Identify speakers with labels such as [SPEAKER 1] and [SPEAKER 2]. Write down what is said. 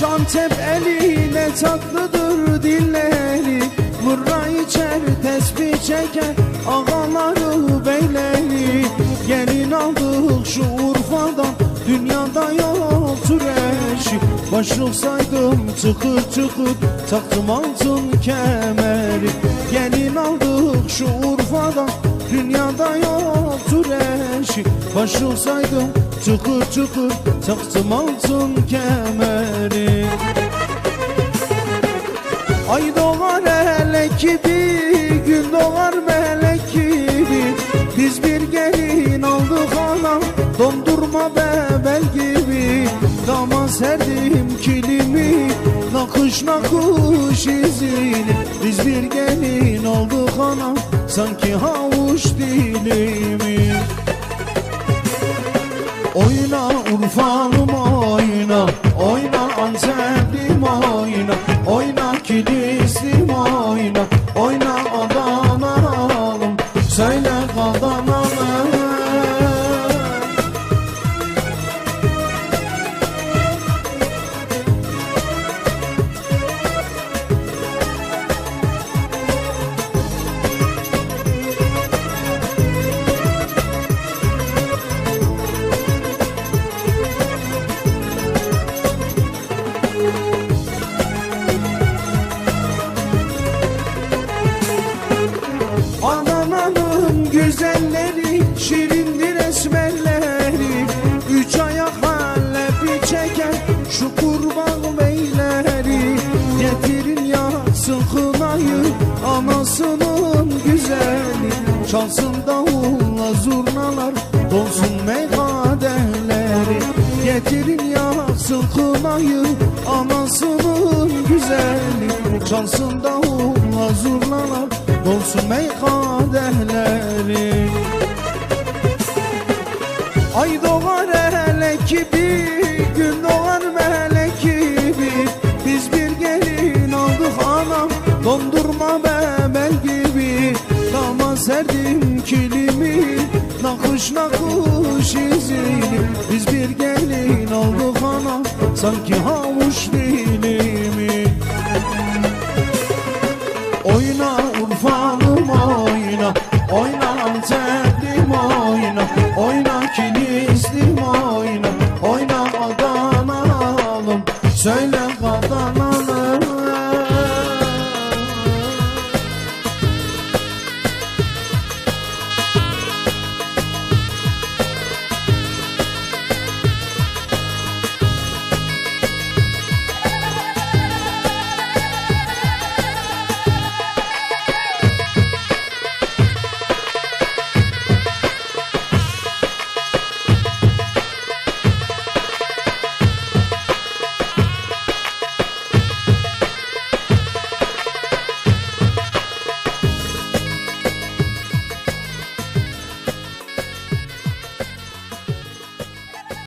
[SPEAKER 1] Antep eli ne tatlıdır dilleri. Mırra içer tesbih çeker ağaları beyleri Gelin aldık şu Urfa'dan dünyada yoktur eşi Başlık saydım tıkır tıkır taktım altın kemeri. Gelin aldık şu Urfa'dan dünyada yoktur eşi Başlık saydım tıkır tıkır taktım altın kemeri. Ay doğar elek gibi, gün doğar melek gibi. Biz bir serdim kilimi, nakış nakış izini. Biz bir gelin aldık anam, sanki havuç dilimi. Oyna Urfalım Çalsın davulla zurnalar Donsun meyhaneleri Getirin yaksın kınayı Anasının güzeli. Çalsın davulla zurnalar Dolsun meyhanehleri Ay doğar elek gibi Gün doğar melek gibi Biz bir gelin aldık anam Dondurma bebel kilimi Nakış nakış izini. Biz bir gelin olduk ana Sanki havuç dilimi. Oyna urfanım oyna. Oyna Antep'lim oyna. Oyna Kilis'lim oyna. Oyna Adana'lım. Söyle